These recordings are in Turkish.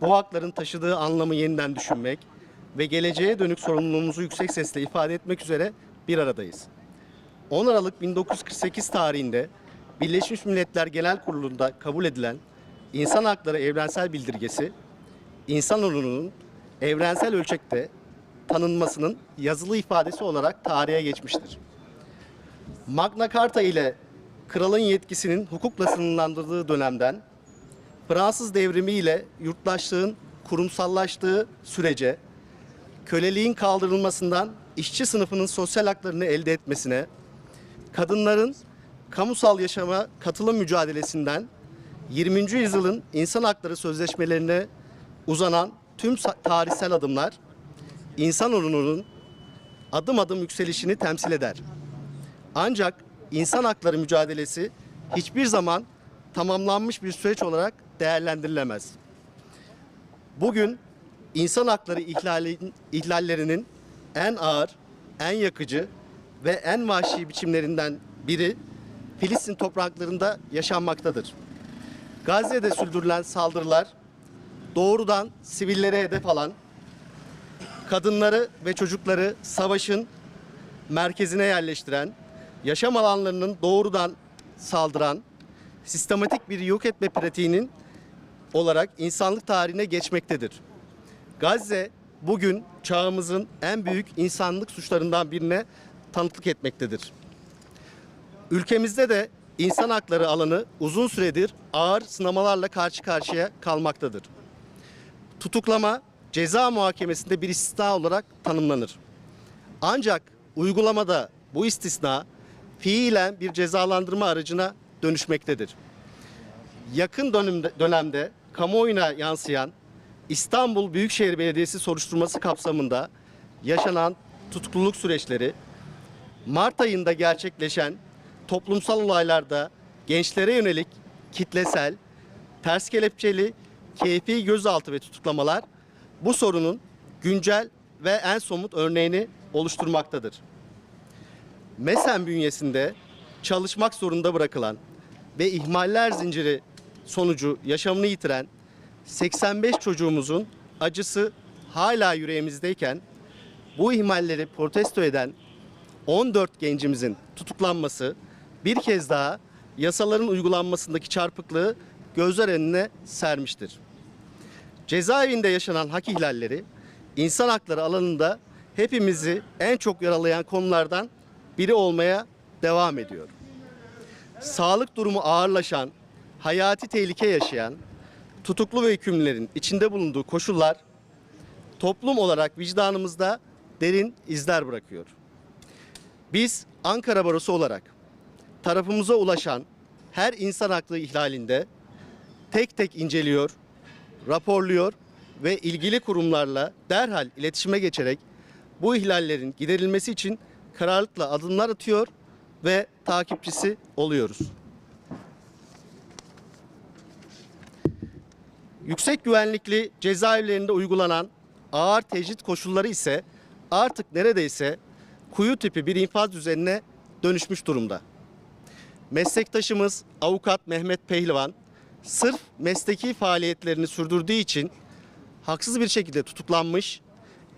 bu hakların taşıdığı anlamı yeniden düşünmek ve geleceğe dönük sorumluluğumuzu yüksek sesle ifade etmek üzere bir aradayız. 10 Aralık 1948 tarihinde Birleşmiş Milletler Genel Kurulu'nda kabul edilen İnsan Hakları Evrensel Bildirgesi, insanoğlunun evrensel ölçekte tanınmasının yazılı ifadesi olarak tarihe geçmiştir. Magna Carta ile kralın yetkisinin hukukla sınırlandırıldığı dönemden Fransız devrimi ile yurttaşlığın kurumsallaştığı sürece köleliğin kaldırılmasından işçi sınıfının sosyal haklarını elde etmesine, kadınların kamusal yaşama katılım mücadelesinden 20. yüzyılın insan hakları sözleşmelerine uzanan tüm tarihsel adımlar insanoğlunun adım adım yükselişini temsil eder. Ancak insan hakları mücadelesi hiçbir zaman tamamlanmış bir süreç olarak değerlendirilemez. Bugün insan hakları ihlallerinin en ağır, en yakıcı ve en vahşi biçimlerinden biri Filistin topraklarında yaşanmaktadır. Gazze'de sürdürülen saldırılar doğrudan sivillere hedef alan, kadınları ve çocukları savaşın merkezine yerleştiren, yaşam alanlarının doğrudan saldıran, sistematik bir yok etme pratiğinin olarak insanlık tarihine geçmektedir. Gazze bugün çağımızın en büyük insanlık suçlarından birine tanıklık etmektedir. Ülkemizde de insan hakları alanı uzun süredir ağır sınamalarla karşı karşıya kalmaktadır. Tutuklama ceza muhakemesinde bir istisna olarak tanımlanır. Ancak uygulamada bu istisna fiilen bir cezalandırma aracına dönüşmektedir. Yakın dönemde, dönemde kamuoyuna yansıyan İstanbul Büyükşehir Belediyesi soruşturması kapsamında yaşanan tutukluluk süreçleri, Mart ayında gerçekleşen toplumsal olaylarda gençlere yönelik kitlesel, ters kelepçeli, keyfi gözaltı ve tutuklamalar bu sorunun güncel ve en somut örneğini oluşturmaktadır. MESEN bünyesinde çalışmak zorunda bırakılan ve ihmaller zinciri sonucu yaşamını yitiren 85 çocuğumuzun acısı hala yüreğimizdeyken bu ihmalleri protesto eden 14 gencimizin tutuklanması bir kez daha yasaların uygulanmasındaki çarpıklığı gözler önüne sermiştir. Cezaevinde yaşanan hak ihlalleri insan hakları alanında hepimizi en çok yaralayan konulardan biri olmaya devam ediyor. Sağlık durumu ağırlaşan, hayati tehlike yaşayan, tutuklu ve hükümlülerin içinde bulunduğu koşullar toplum olarak vicdanımızda derin izler bırakıyor. Biz Ankara Barosu olarak tarafımıza ulaşan her insan hakları ihlalinde tek tek inceliyor, raporluyor ve ilgili kurumlarla derhal iletişime geçerek bu ihlallerin giderilmesi için kararlılıkla adımlar atıyor ve takipçisi oluyoruz. Yüksek güvenlikli cezaevlerinde uygulanan ağır tecrit koşulları ise artık neredeyse kuyu tipi bir infaz düzenine dönüşmüş durumda. Meslektaşımız avukat Mehmet Pehlivan sırf mesleki faaliyetlerini sürdürdüğü için haksız bir şekilde tutuklanmış,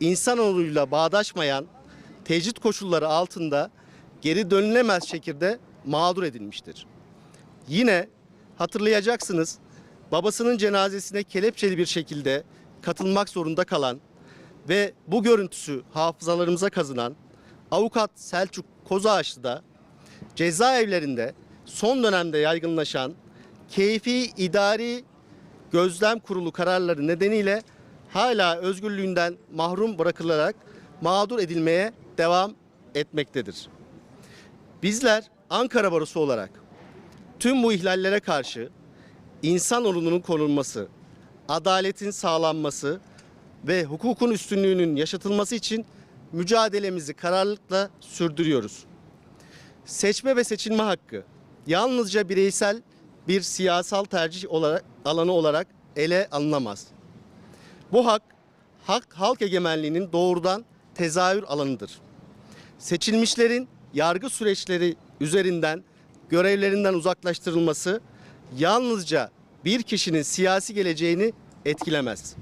insanoğluyla bağdaşmayan tecrit koşulları altında geri dönülemez şekilde mağdur edilmiştir. Yine hatırlayacaksınız babasının cenazesine kelepçeli bir şekilde katılmak zorunda kalan ve bu görüntüsü hafızalarımıza kazınan avukat Selçuk Kozağaçlı da cezaevlerinde son dönemde yaygınlaşan keyfi idari gözlem kurulu kararları nedeniyle hala özgürlüğünden mahrum bırakılarak mağdur edilmeye devam etmektedir. Bizler Ankara Barosu olarak tüm bu ihlallere karşı insan onurunun korunması, adaletin sağlanması ve hukukun üstünlüğünün yaşatılması için mücadelemizi kararlılıkla sürdürüyoruz. Seçme ve seçilme hakkı yalnızca bireysel bir siyasal tercih olarak, alanı olarak ele alınamaz. Bu hak, hak halk egemenliğinin doğrudan tezahür alanıdır. Seçilmişlerin yargı süreçleri üzerinden görevlerinden uzaklaştırılması yalnızca bir kişinin siyasi geleceğini etkilemez.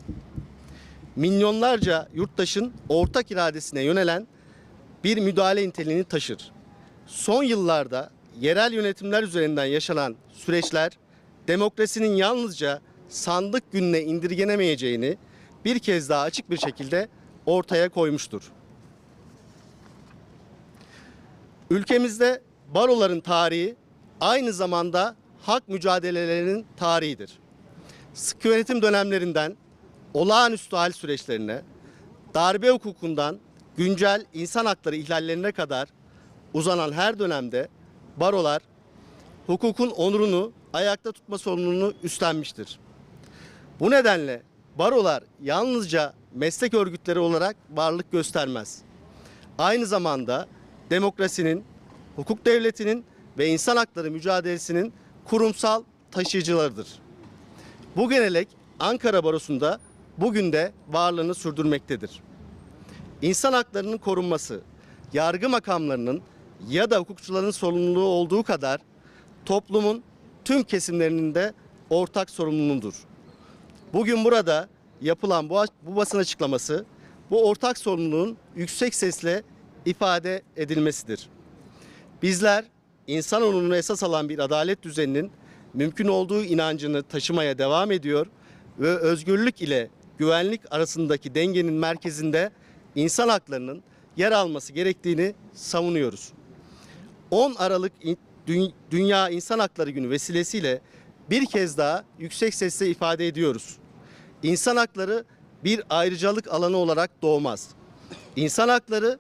Milyonlarca yurttaşın ortak iradesine yönelen bir müdahale niteliğini taşır. Son yıllarda yerel yönetimler üzerinden yaşanan süreçler demokrasinin yalnızca sandık gününe indirgenemeyeceğini bir kez daha açık bir şekilde ortaya koymuştur. Ülkemizde baroların tarihi aynı zamanda hak mücadelelerinin tarihidir. Sıkı yönetim dönemlerinden olağanüstü hal süreçlerine, darbe hukukundan güncel insan hakları ihlallerine kadar uzanan her dönemde barolar hukukun onurunu ayakta tutma sorumluluğunu üstlenmiştir. Bu nedenle barolar yalnızca meslek örgütleri olarak varlık göstermez. Aynı zamanda demokrasinin, hukuk devletinin ve insan hakları mücadelesinin kurumsal taşıyıcılarıdır. Bu genelek Ankara Barosu'nda bugün de varlığını sürdürmektedir. İnsan haklarının korunması, yargı makamlarının ya da hukukçuların sorumluluğu olduğu kadar toplumun tüm kesimlerinin de ortak sorumluluğudur. Bugün burada yapılan bu, bu basın açıklaması bu ortak sorumluluğun yüksek sesle ifade edilmesidir. Bizler insan onurunu esas alan bir adalet düzeninin mümkün olduğu inancını taşımaya devam ediyor ve özgürlük ile güvenlik arasındaki dengenin merkezinde insan haklarının yer alması gerektiğini savunuyoruz. 10 Aralık Dünya İnsan Hakları Günü vesilesiyle bir kez daha yüksek sesle ifade ediyoruz. İnsan hakları bir ayrıcalık alanı olarak doğmaz. İnsan hakları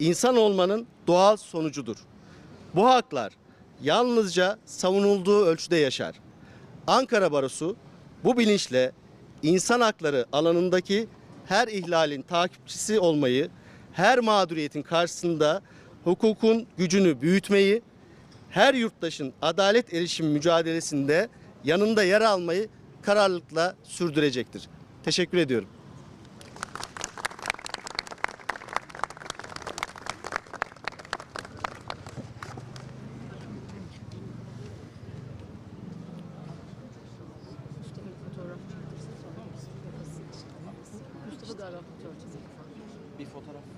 insan olmanın doğal sonucudur. Bu haklar yalnızca savunulduğu ölçüde yaşar. Ankara Barosu bu bilinçle insan hakları alanındaki her ihlalin takipçisi olmayı, her mağduriyetin karşısında hukukun gücünü büyütmeyi, her yurttaşın adalet erişim mücadelesinde yanında yer almayı kararlılıkla sürdürecektir. Teşekkür ediyorum. Mustafa galiba fotoğraf çekiyor. Bir fotoğraf, fotoğraf alalım.